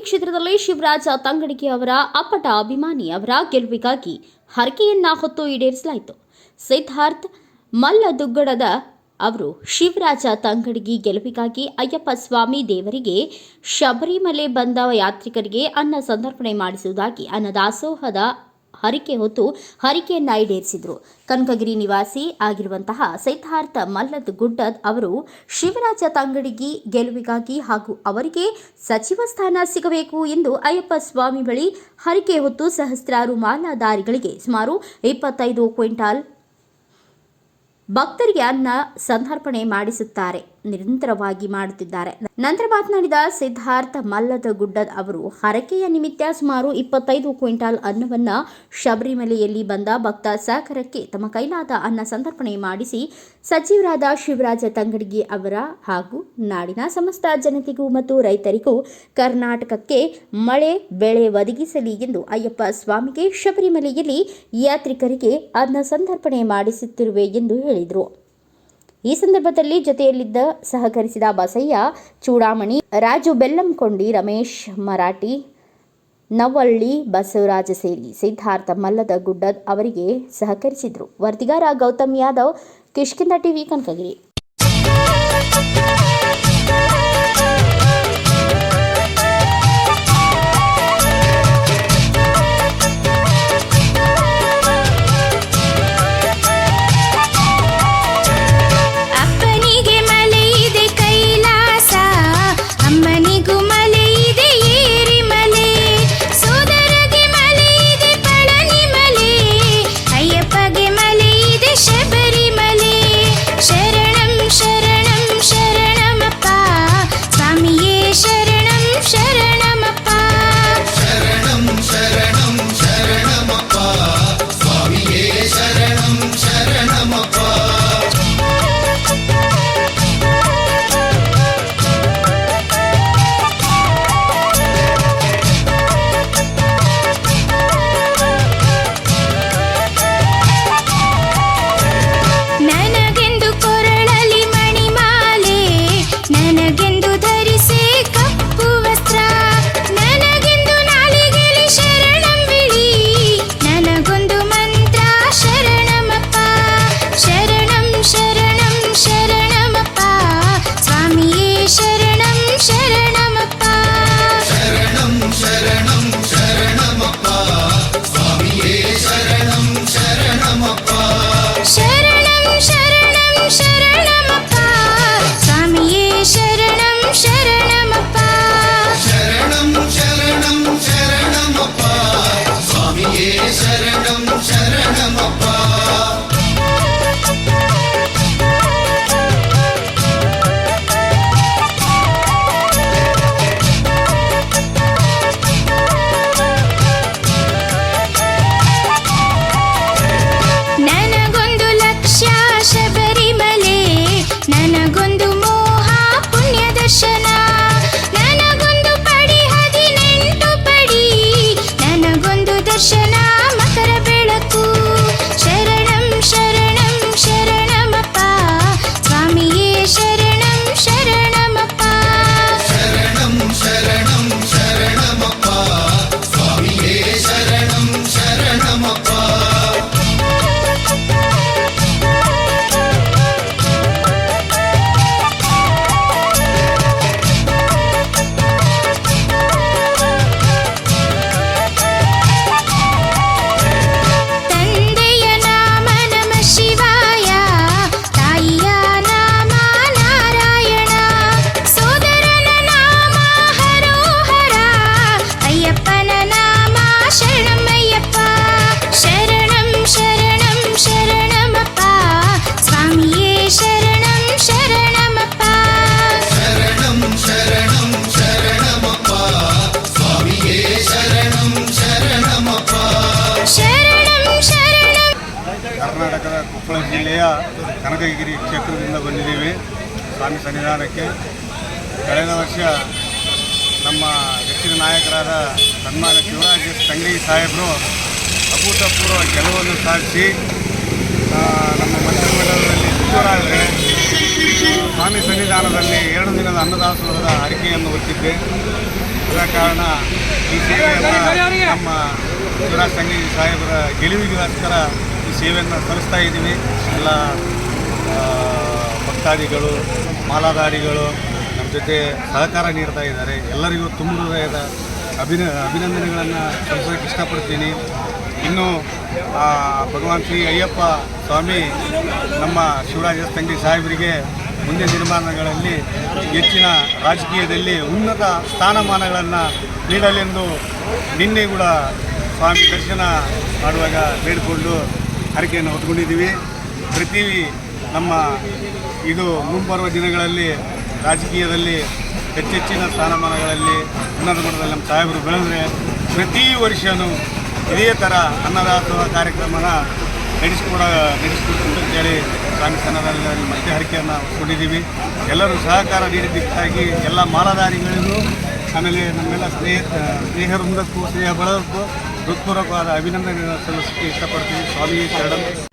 ಕ್ಷೇತ್ರದಲ್ಲಿ ಶಿವರಾಜ ತಂಗಡಿಗೆ ಅವರ ಅಪ್ಪಟ ಅಭಿಮಾನಿ ಅವರ ಗೆಲುವಿಗಾಗಿ ಹರಕೆಯನ್ನ ಹೊತ್ತು ಈಡೇರಿಸಲಾಯಿತು. ಸಿದ್ಧಾರ್ಥ್ ಮಲ್ಲದುಗ್ಗಡದ ಅವರು ಶಿವರಾಜ ತಂಗಡಿಗಿ ಗೆಲುವಿಗಾಗಿ ಅಯ್ಯಪ್ಪ ಸ್ವಾಮಿ ದೇವರಿಗೆ ಶಬರಿಮಲೆ ಬಂದ ಯಾತ್ರಿಕರಿಗೆ ಅನ್ನ ಸಂದರ್ಪಣೆ ಮಾಡಿಸುವುದಾಗಿ ಅನ್ನದಾಸೋಹದ ಹರಿಕೆ ಹೊತ್ತು ಹರಿಕೆಯನ್ನ ಈಡೇರಿಸಿದ್ರು. ಕನಕಗಿರಿ ನಿವಾಸಿ ಆಗಿರುವಂತಹ ಸಿದ್ಧಾರ್ಥ ಮಲ್ಲದ್ ಗುಡ್ಡದ್ ಅವರು ಶಿವರಾಜ ತಂಗಡಿಗಿ ಗೆಲುವಿಗಾಗಿ ಹಾಗೂ ಅವರಿಗೆ ಸಚಿವ ಸ್ಥಾನ ಸಿಗಬೇಕು ಎಂದು ಅಯ್ಯಪ್ಪ ಸ್ವಾಮಿ ಬಳಿ ಹರಿಕೆ ಹೊತ್ತು ಸಹಸ್ರಾರು ಮಾಲಾಧಾರಿಗಳಿಗೆ ಸುಮಾರು ಇಪ್ಪತ್ತೈದು ಕ್ವಿಂಟಾಲ್ ಭಕ್ತರಿಗೆ ಅನ್ನ ಸಂತರ್ಪಣೆ ಮಾಡಿಸುತ್ತಾರೆ. ನಿರಂತರವಾಗಿ ಮಾಡುತ್ತಿದ್ದಾರೆ. ನಂತರ ಮಾತನಾಡಿದ ಸಿದ್ಧಾರ್ಥ ಮಲ್ಲದ ಗುಡ್ಡದ್ ಅವರು, ಹರಕೆಯ ನಿಮಿತ್ತ ಸುಮಾರು ಇಪ್ಪತ್ತೈದು ಕ್ವಿಂಟಾಲ್ ಅನ್ನವನ್ನ ಶಬರಿಮಲೆಯಲ್ಲಿ ಬಂದ ಭಕ್ತ ಸಹಕಾರಕ್ಕೆ ತಮ್ಮ ಕೈಲಾದ ಅನ್ನ ಸಂತರ್ಪಣೆ ಮಾಡಿಸಿ, ಸಚಿವರಾದ ಶಿವರಾಜ ತಂಗಡಗಿ ಅವರ ಹಾಗೂ ನಾಡಿನ ಸಮಸ್ತ ಜನತೆಗೂ ಮತ್ತು ರೈತರಿಗೂ ಕರ್ನಾಟಕಕ್ಕೆ ಮಳೆ ಬೆಳೆ ಒದಗಿಸಲಿ ಎಂದು ಅಯ್ಯಪ್ಪ ಸ್ವಾಮಿಗೆ ಶಬರಿಮಲೆಯಲ್ಲಿ ಯಾತ್ರಿಕರಿಗೆ ಅನ್ನ ಸಂತರ್ಪಣೆ ಮಾಡಿಸುತ್ತಿರುವೆ ಎಂದು ಹೇಳಿದರು. ಈ ಸಂದರ್ಭದಲ್ಲಿ ಜೊತೆಯಲ್ಲಿದ್ದ ಸಹಕರಿಸಿದ ಬಸಯ್ಯ, ಚೂಡಾಮಣಿ, ರಾಜು ಬೆಲ್ಲಂಕೊಂಡಿ, ರಮೇಶ್ ಮರಾಠಿ, ನವಳ್ಳಿ, ಬಸವರಾಜ ಸೇರಿ ಸಿದ್ಧಾರ್ಥ ಮಲ್ಲದ ಗುಡ್ಡದ್ ಅವರಿಗೆ ಸಹಕರಿಸಿದರು. ವರದಿಗಾರ ಗೌತಮ್ ಯಾದವ್ ಕಿಷ್ಕಿಂದ ಟಿವಿ ಕನಕಗಿರಿ. ಕರ್ನಾಟಕದ ಕೊಪ್ಪಳ ಜಿಲ್ಲೆಯ ಕನಕಗಿರಿ ಕ್ಷೇತ್ರದಿಂದ ಬಂದಿದ್ದೀವಿ. ಸ್ವಾಮಿ ಸನ್ನಿಧಾನಕ್ಕೆ. ಕಳೆದ ವರ್ಷ ನಮ್ಮ ಹೆಚ್ಚಿನ ನಾಯಕರಾದ ಸನ್ಮಾನ ಶಿವರಾಜ್ ತಂಗಡಿ ಸಾಹೇಬರು ಅಭೂತಪೂರ್ವ ಗೆಲುವನ್ನು ಸಾಧಿಸಿ ನಮ್ಮ ಮಂತ್ರಿಮಂಡಲದಲ್ಲಿ ಸಚಿವರಾದರೆ ಸ್ವಾಮಿ ಸನ್ನಿಧಾನದಲ್ಲಿ ಎರಡು ದಿನದ ಅನ್ನದಾಸೋಹದ ಅರಿಕೆಯನ್ನು ಹೊತ್ತಿದ್ದೆ. ಇದ ಕಾರಣ ಈ ಸೇವೆಯನ್ನು ನಮ್ಮ ಶಿವರಾಜ್ ಸಂಘಿ ಸಾಹೇಬರ ಗೆಲುವಿಗೋಸ್ಕರ ಈ ಸೇವೆಯನ್ನು ಸಲ್ಲಿಸ್ತಾ ಇದ್ದೀವಿ. ಎಲ್ಲ ಭಕ್ತಾದಿಗಳು, ಮಾಲಾಧಾರಿಗಳು ನಮ್ಮ ಜೊತೆ ಸಹಕಾರ ನೀಡ್ತಾ ಇದ್ದಾರೆ. ಎಲ್ಲರಿಗೂ ತುಂಬ ಹೃದಯದ ಅಭಿನ, ಅಭಿನಂದನೆಗಳನ್ನು ಸಲ್ಲಿಸೋಕ್ಕೆ ಇಷ್ಟಪಡ್ತೀನಿ. ಇನ್ನು ಭಗವಾನ್ ಶ್ರೀ ಅಯ್ಯಪ್ಪ ಸ್ವಾಮಿ, ನಮ್ಮ ಶಿವರಾಜ ತಂಗಿ ಸಾಹೇಬರಿಗೆ ಮುಂದಿನ ದಿನಮಾನಗಳಲ್ಲಿ ಹೆಚ್ಚಿನ ರಾಜಕೀಯದಲ್ಲಿ ಉನ್ನತ ಸ್ಥಾನಮಾನಗಳನ್ನು ನೀಡಲೆಂದು ನಿನ್ನೆ ಕೂಡ ಸ್ವಾಮಿ ದರ್ಶನ ಮಾಡುವಾಗ ಬೇಡಿಕೊಂಡು ಹರಕೆಯನ್ನು ಹೊತ್ಕೊಂಡಿದ್ದೀವಿ ಪ್ರತಿ ನಮ್ಮ ಇದು ಮುಂಬರುವ ದಿನಗಳಲ್ಲಿ ರಾಜಕೀಯದಲ್ಲಿ ಹೆಚ್ಚೆಚ್ಚಿನ ಸ್ಥಾನಮಾನಗಳಲ್ಲಿ ಉನ್ನತ ಮಟ್ಟದಲ್ಲಿ ನಮ್ಮ ಸಾಹೇಬರು ಬೆಳೆದರೆ ಪ್ರತಿ ವರ್ಷವೂ ಇದೇ ಥರ ಅನ್ನದಾಸೋಹ ಕಾರ್ಯಕ್ರಮನ ನಡೆಸ್ಕೊಡ ನಡೆಸ್ಕೊಡ್ತು ಅಂತೇಳಿ ಸ್ವಾಮಿ ಸನ್ನದಲ್ಲಿ ಮತ್ತೆ ಹರಿಕೆಯನ್ನು ಕೊಟ್ಟಿದ್ದೀವಿ ಎಲ್ಲರೂ ಸಹಕಾರ ನೀಡಿದ್ದಕ್ಕಾಗಿ ಎಲ್ಲ ಮಾಲಾಧಾರಿಗಳಿಗೂ ಆಮೇಲೆ ನಮ್ಮೆಲ್ಲ ಸ್ನೇಹ ಸ್ನೇಹ ವೃಂದಕ್ಕೂ ಸ್ನೇಹ ಬಳಗಕ್ಕೂ ಹೃತ್ಪೂರ್ವಕವಾದ ಸಲ್ಲಿಸಕ್ಕೆ ಇಷ್ಟಪಡ್ತೀವಿ. ಸ್ವಾಮಿ ಶರಣಂ.